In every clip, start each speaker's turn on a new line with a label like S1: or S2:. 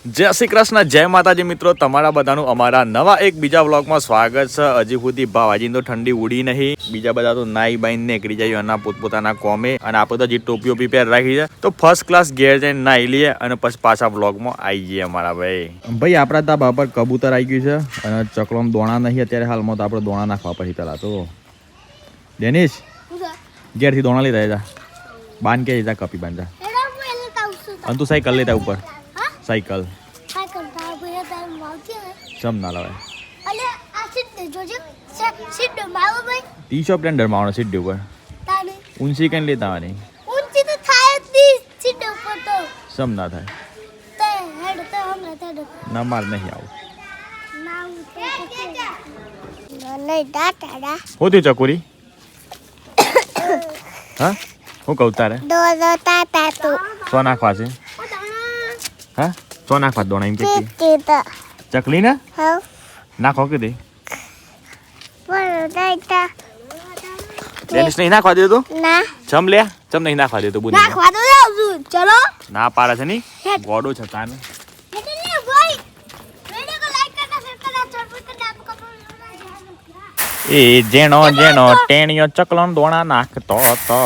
S1: જય શ્રી કૃષ્ણ જય માતાજી મિત્રો. તમારા બધાનું અમારા નવા એક બીજા વ્લોગમાં સ્વાગત છે. હજી સુધી ભાવાજી તો ઠંડી ઉડી નહીં. બીજા બધા તો નાઈ બાઈને નીકળી જાય એના પોતપોતાના કોમે અને આપણે તો જે ટોપીઓ પ્રિપેર પહેર રાખી છે તો ફર્સ્ટ ક્લાસ ઘેર જઈને નાઈ લઈએ અને પછી પાછા વ્લોગમાં આવી જઈએ અમારા ભાઈ. ભાઈ આપણા ત્યાં પર કબૂતર આવી ગયું છે અને ચકલોમાં દોણા નહીં અત્યારે હાલમાં તો આપણે દોણા નાખવા પછી પેલા તો. ડેનિશ ઘેરથી દોણા લઈ રહ્યા બાંધ કે જતા કપી બાંધા અને તું સાયકલ લેતા ઉપર. સાયકલ. ચમ ના ટી શર્ટ પ્લેન ડરમાવાનો સીટ ઉપર. ઊંચી કઈ લેતા આવવાની? સમ ના થાય. ના માર નહીં આવું. હું થયું ચકોરી? હા? હું કહું તારે? સો નાખવા છે? તો નાખવા દોણા એમ કે ચકલી ને? નાખો કે દે. ડેનિસ નહીં નાખવા દેતો?
S2: ના.
S1: ચમ લે. ચમ નહીં નાખવા દેતો બોલી
S2: નાખવા દો ચલો.
S1: ના પાડે છે નહીં? ગોડો છે તાને. એ જેણો જેણો ટેણીઓ ચકલો દોણા નાખતો હતો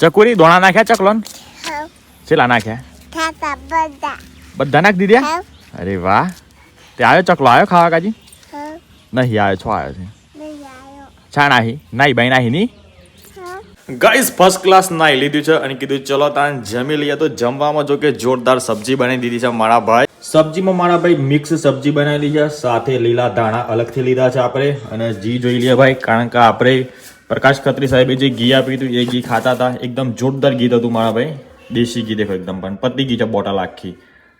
S1: ચકુરી દોણા નાખ્યા ચકલોન
S2: હા.
S1: છેલ્લા નાખ્યા?
S2: બધા.
S1: બધા નાખી દીધા? અરે વાહ. તે આવ્યો ચકલો આવ્યો ખાવા કાજી? નહીં આવ્યો છો આવ્યો છે.
S2: નહીં આયો.
S1: છા નાહી નાઈ બાઈ નાહી ની?
S2: હા.
S1: ગાઈસ ફર્સ્ટ ક્લાસ નાઈ લીધું છે અને કીધું ચલો તાન જમી લઈએ. તો જમવામાં જો કે જોરદાર સબ્જી બનાવી દીધી છે મારા ભાઈ. સબ્જીમાં મારા ભાઈ મિક્સ સબ્જી બનાવી છે. સાથે લીલા ધાણા અલગથી લીધા છે આપણે. અને જી જોઈ લઈએ ભાઈ કારણ કે આપણે પ્રકાશ ખત્રી સાહેબે જે ઘી આપ્યું હતું, એ ઘી ખાતા હતા. એકદમ જોરદાર ગીત હતું મારા ભાઈ. દેશી ઘી દેખો એકદમ, પણ પતી ગઈ છે બોટલ આખી.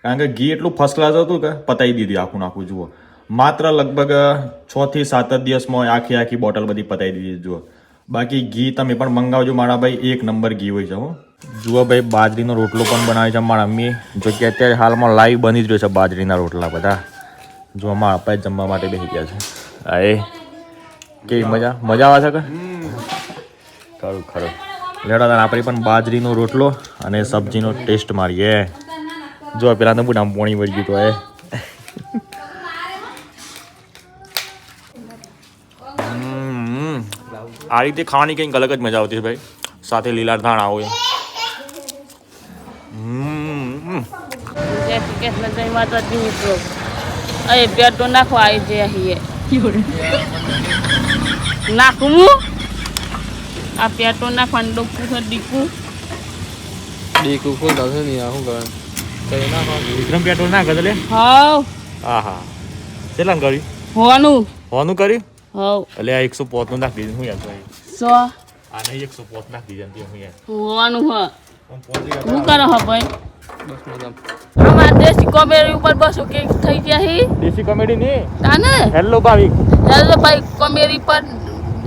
S1: કારણ કે ઘી એટલું ફર્સ્ટ ક્લાસ હતું કે પતાવી દીધું આખું નાખું જુઓ. માત્ર લગભગ છ થી સાત જ દિવસમાં આખી આખી બોટલ બધી પતાવી દીધી, જુઓ. બાકી ઘી તમે પણ મંગાવજો મારા ભાઈ, એક નંબર ઘી હોય છે, હો. જુઓ ભાઈ, બાજરીનો રોટલો પણ બનાવે છે મારા મમ્મી. જો કે અત્યારે હાલમાં લાઈવ બની જ રહ્યો છે બાજરીના રોટલા બધા. જો મારા અપાય જમવા માટે બેસી ગયા છે. એ. કેવી મજા? મજા આવે છે કે? ખરું ખરું. લેડા તાન આપણે પણ બાજરીનો રોટલો અને સબ્જીનો ટેસ્ટ મારીએ. જો પેલા તો બુડા પોણી વળી ગયું તો એ હમ. આ રીતે ખાવાની કંઈક અલગ જ મજા આવતી છે ભાઈ. સાથે લીલા ધાણા હોય. હમ.
S3: જય નાખું હું આ પેટો નાખવાનું ડોકું છે ડીકું
S4: ડીકુ કોઈ દાસે નહીં આ શું કરે ના
S1: વિક્રમ પેટ્રોલ ના ગદલે
S3: હાવ.
S1: આહા કેટલા કર્યું?
S3: હોવાનું.
S1: હોવાનું કર્યું?
S3: હાવ.
S1: એટલે આ એકસો પોતનું નાખી દીધું હું યાર ભાઈ
S3: સો.
S1: આ નહીં એકસો પોત નાખી દીધા હું યાર
S3: હોવાનું હ. શું કરો હા ભાઈ?
S4: બસ મજા
S3: અમારા દેશી કોમેડી ઉપર બસો કે થઈ ગયા હી.
S1: દેશી કોમેડી ની?
S3: તાને?
S1: હેલો ભાવિક.
S3: હેલો ભાઈ કોમેડી પર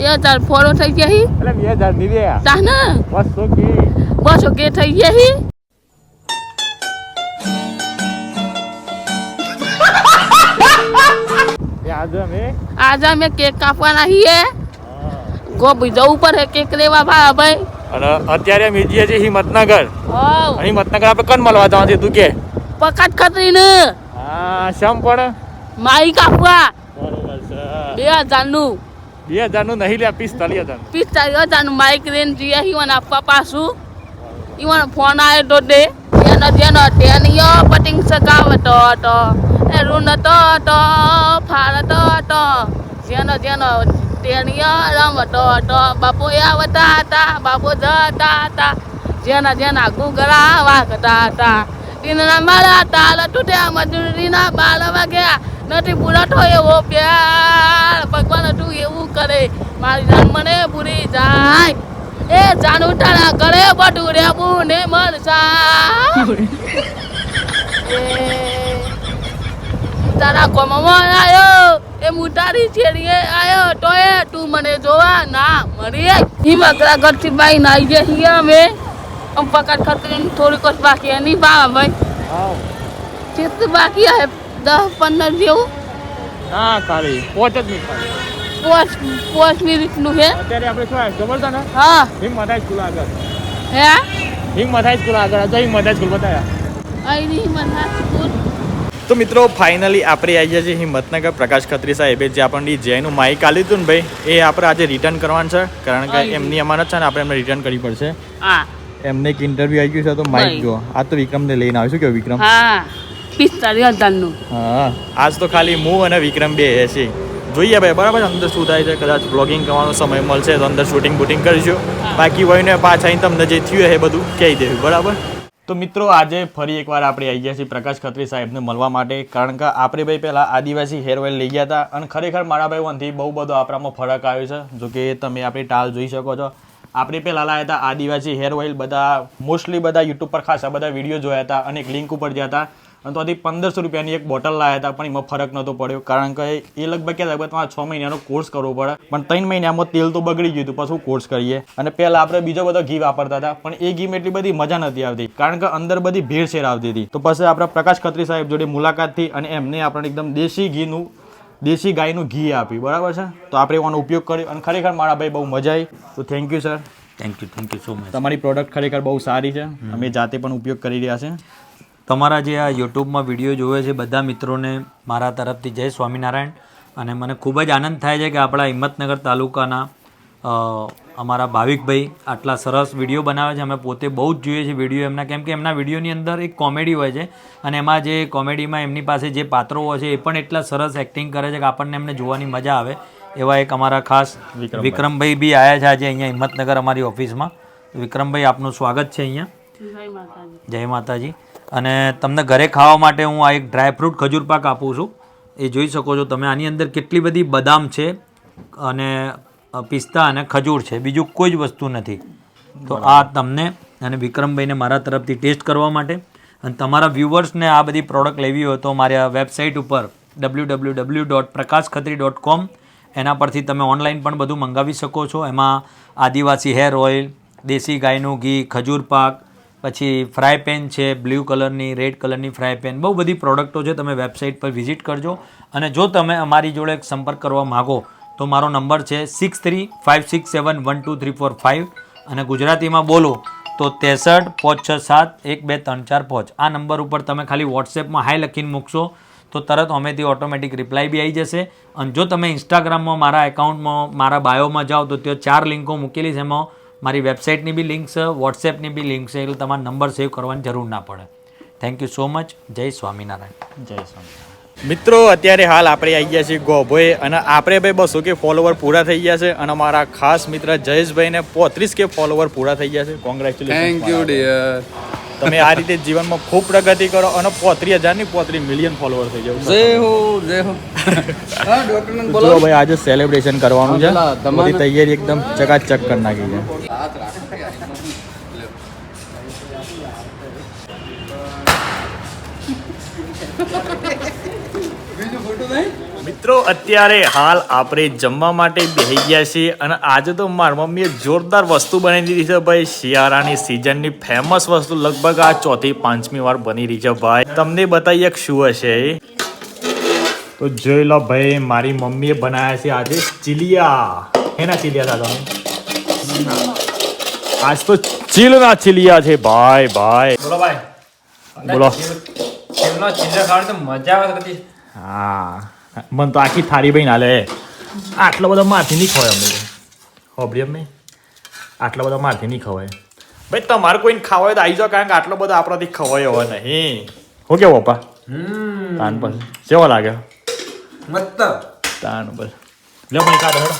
S3: બે હજાર ફોરો થઈ ગયા હી.
S1: એટલે બે હજારની રે
S3: તાને?
S1: બસો કે
S3: બસો કે થઈ ગયા હી.
S1: આજે અમે
S3: આજે અમે કેક કાપવાના છીએ ગોબી જવું પડે કેક લેવા ભાઈ ભાઈ.
S1: અને અત્યારે અમે જઈએ છીએ હિંમતનગર. હિંમતનગર આપણે કન મળવા જવાનું તું કે?
S3: પકાટ ખતરી ને
S1: હા શમ પણ?
S3: માઈ કાપવા.
S1: બરોબર છે.
S3: બે હજારનું
S1: બે હજારનું નહીં લે પિસ્તાલીસ હજાર
S3: પિસ્તાલીસ હજારનું માઇક રેન જઈએ ઈવન આપવા પાછું. ઈવન ફોન આવ્યો તો દે. જેનો જેનો ટેનિયો પટિંગ સકાવતો હતો એ રૂન તો તો ફાળતો હતો જેનો જેનો ટેનિયો રમતો હતો બાપુ આવતા હતા, બાપુ જતા હતા. જેના જેના ગુગરા વાગતા હતા. દિનના મારા તાલ તૂટ્યા મજૂરીના બાર વાગ્યા. નથી પૂરા થયો એવો પ્યાર. ભગવાન હતું એવું કરે. મારી જાન મને પૂરી જાય. એ જાન તારા કરે બધું રેબું ને મન તારા કોમમાં આવ્યો એ મુટારી છેડીએ આવ્યો તો એ તું મને જોવા ના મરી હિમકરા ઘરથી બાઈ નાઈ જે હિયા અમે. આમ પકડ ખતરી થોડીક બાકી એની બા ભાઈ ચિત્ત બાકી હે. દસ પંદર જેવું.
S1: ના ખાલી પોચ જ નહીં ખાલી.
S3: પોચ પોચ મિનિટનું છે.
S1: અત્યારે આપણે શું આવ્યું ખબર છે ને
S3: હા
S1: હિંમત સ્કૂલ આગળ.
S3: હે?
S1: હિંમત સ્કૂલ આગળ. તો હિંમત હાઈસ્કૂલ બતાવ્યા
S3: હિંગ હિંમત સ્કૂલ.
S1: તો મિત્રો ફાઇનલી આપણે આવી ગયા છીએ હિંમતનગર પ્રકાશ ખત્રી સાહેબે જે આપણને જેનું માઇક આપ્યું હતું ને ભાઈ એ આપણે આજે રિટર્ન કરવાનું છે. કારણ કે. એમની અમાનત છે ને આપણે એમને રિટર્ન કરવી પડશે. એમને એક ઇન્ટરવ્યુ આવી ગયું છે તો માઇક. જો આ તો વિક્રમને લઈને આવ્યું. છે કે વિક્રમ?
S3: હા. પિસ્તાલીસ હજારનું
S1: હા. આજ તો ખાલી હું અને વિક્રમ બે છે જોઈએ ભાઈ બરાબર અંદર શું થાય છે? કદાચ બ્લોગિંગ કરવાનો સમય મળશે તો અંદર શૂટિંગ બુટિંગ કરીશું. બાકી હોય ને પાછા તમને જે થયું એ બધું કહી દેવું બરાબર? તો મિત્રો આજે ફરી એકવાર આપણે આવી ગયા છીએ પ્રકાશ ખત્રી સાહેબને મળવા માટે કારણ કે આપણે ભાઈ પહેલાં આદિવાસી હેર ઓઇલ લઈ ગયા હતા અને ખરેખર મારા ભાઈ વનથી બહુ બધો આપણામાં ફરક આવ્યો છે. જો કે તમે આપણી ટાલ જોઈ શકો છો. આપણે પહેલાં લાવ્યા હતા આદિવાસી હેર ઓઇલ બધા મોસ્ટલી બધા યુટ્યુબ પર ખાસા બધા વીડિયો જોયા હતા અને એક લિંક ઉપર ગયા હતા. અને તો પંદરસો રૂપિયાની એક બોટલ લાવ્યા હતા પણ એમાં ફરક નહોતો પડ્યો. કારણ કે એ લગભગ કે લગભગ તમારે છ મહિનાનો કોર્સ કરવો પડે પણ ત્રણ મહિનામાં તેલ તો બગડી ગયું હતું પછી કોર્સ કરીએ? અને પહેલાં આપણે બીજો બધો ઘી વાપરતા હતા પણ એ ઘીમાં એટલી બધી મજા નથી આવતી કારણ કે અંદર બધી ભેળસેળ આવતી હતી. તો પછી આપણા પ્રકાશ ખત્રી સાહેબ જોડે મુલાકાત થઈ અને એમને આપણને એકદમ દેશી ઘીનું દેશી ગાયનું ઘી આપ્યું. બરાબર છે? તો આપણે એનો ઉપયોગ કર્યો અને ખરેખર મારા ભાઈ બહુ મજા આવી. તો thank you sir
S5: thank you thank you so much
S1: તમારી પ્રોડક્ટ ખરેખર બહુ સારી છે. અમે જાતે પણ ઉપયોગ કરી રહ્યા છે
S5: તમારા જે આ યુટ્યુબમાં વીડિયો જોવે છે બધા મિત્રોને મારા તરફથી જય સ્વામિનારાયણ. અને મને ખૂબ જ આનંદ થાય છે કે આપણા હિંમતનગર તાલુકાના અમારા ભાવિકભાઈ આટલા સરસ વીડિયો બનાવે છે. અમે પોતે બહુ જ જોઈએ છીએ વીડિયો એમના કેમ કે એમના વિડીયોની અંદર એક કોમેડી હોય છે. અને એમાં જે કોમેડીમાં એમની પાસે જે પાત્રો હોય છે એ પણ એટલા સરસ એક્ટિંગ કરે છે કે આપણને એમને જોવાની મજા આવે. એવા એક અમારા ખાસ
S1: વિક્રમભાઈ.
S5: વિક્રમભાઈ બી આવ્યા છે આજે અહીંયા હિંમતનગર અમારી ઓફિસમાં વિક્રમભાઈ આપનું સ્વાગત છે અહીંયા.
S3: જય માતાજી.
S5: જય માતાજી. અને તમને ઘરે ખાવા માટે હું આ એક ડ્રાયફ્રૂટ ખજૂર પાક આપું છું. એ જોઈ શકો છો તમે. આની અંદર કેટલી બધી બદામ છે અને પિસ્તા અને ખજૂર છે. બીજું કોઈ જ વસ્તુ નથી. તો આ તમને અને વિક્રમભાઈને મારા તરફથી ટેસ્ટ કરવા માટે. અને તમારા વ્યૂવર્સને આ બધી પ્રોડક્ટ લેવી હોય તો મારી વેબસાઇટ ઉપર W W W dot Prakash Khatri dot com એના પરથી તમે ઓનલાઈન પણ બધું મંગાવી શકો છો. એમાં આદિવાસી હેર ઓઇલ દેશી ગાયનું ઘી ખજૂર પાક પછી ફ્રાય પેન છે બ્લુ કલરની રેડ કલરની ફ્રાય પેન બહુ બધી પ્રોડક્ટો છે તમે વેબસાઇટ પર વિઝિટ કરજો. અને જો તમે અમારી જોડે સંપર્ક કરવા માગો, તો મારો નંબર છે six three five six seven one two three four five અને ગુજરાતીમાં બોલો, તો ત્રેસઠ, પાંચ, છ, સાત, એક, બે, ત્રણ, ચાર, પાંચ. આ નંબર ઉપર તમે ખાલી વોટ્સએપમાં હાય લખીને મૂકશો, તો તરત અમેથી ઓટોમેટિક રિપ્લાય બી આવી જશે. અને જો તમે ઇન્સ્ટાગ્રામમાં મારા એકાઉન્ટમાં મારા બાયોમાં જાઓ, તો ત્યાં ચાર લિંકો મૂકેલી છે એમાં. મારી વેબસાઇટની બી લિંક છે વોટ્સએપની બી લિંક છે એટલે તમારા નંબર સેવ કરવાની જરૂર ના પડે. થેન્ક યુ સો મચ જય સ્વામિનારાયણ.
S1: જય સ્વામિનારાયણ. મિત્રો અત્યારે હાલ આપણે આવી ગયા છીએ ગોભોએ અને આપણે ભાઈ બસો કે ફોલોવર પૂરા થઈ ગયા છે અને અમારા ખાસ મિત્ર જયેશભાઈને પોત્રીસ કે ફોલોવર પૂરા થઈ ગયા છે. કોંગ્રેચ્યુલેશન
S4: થેન્ક યુ ડિયર
S1: તમે આ રીતે જીવનમાં ખૂબ પ્રગતિ કરો અને પોત્રી હજારની પોત્રીસ મિલિયન ફોલોવર થઈ જાવ
S4: જય હો જય હો. હા ડોક્ટર
S1: તો જો ભાઈ આજે સેલિબ્રેશન કરવાનું છે.
S4: તમારી
S1: તૈયારી એકદમ ચકાચક કરી નાખી છે. મિત્રો અત્યારે હાલ આપણે જમવા માટે બેહી ગયા છીએ અને આજે તો મારી મમ્મીએ જોરદાર વસ્તુ બનાવી દીધી છે ભાઈ. શિયાળાની સિઝનની ફેમસ વસ્તુ લગભગ આ ચોથી પાંચમી વાર બની રહી છે ભાઈ. તમને બતાવીએ શું હશે? તો જોઈ લો ભાઈ મારી મમ્મીએ બનાવ્યા છે આજે ચીલિયા. એના ચીલિયા દાદા આજ તો ચીલના ચીલિયા છે ભાઈ ભાઈ. બોલો ભાઈ. બોલો.
S4: ચીલના ચીલિયા ખાવાની તો મજા આવે
S1: હા. મને તો આખી થાળી ભાઈ હાલે. આટલો બધો મારથી નહીં ખવાય અમને હોબરી અમને? આટલો બધો મારથી નહીં ખવાય. ભાઈ તમારે કોઈને ખાવાય તો આવી જાઓ કારણ કે આટલો બધો આપણાથી ખવાય હોય નહીં. હું કેવો પપ્પા? તાન પર કેવો લાગે
S4: મસ્ત.
S1: તાન બસ લ્યો મને કાઢો હેડો.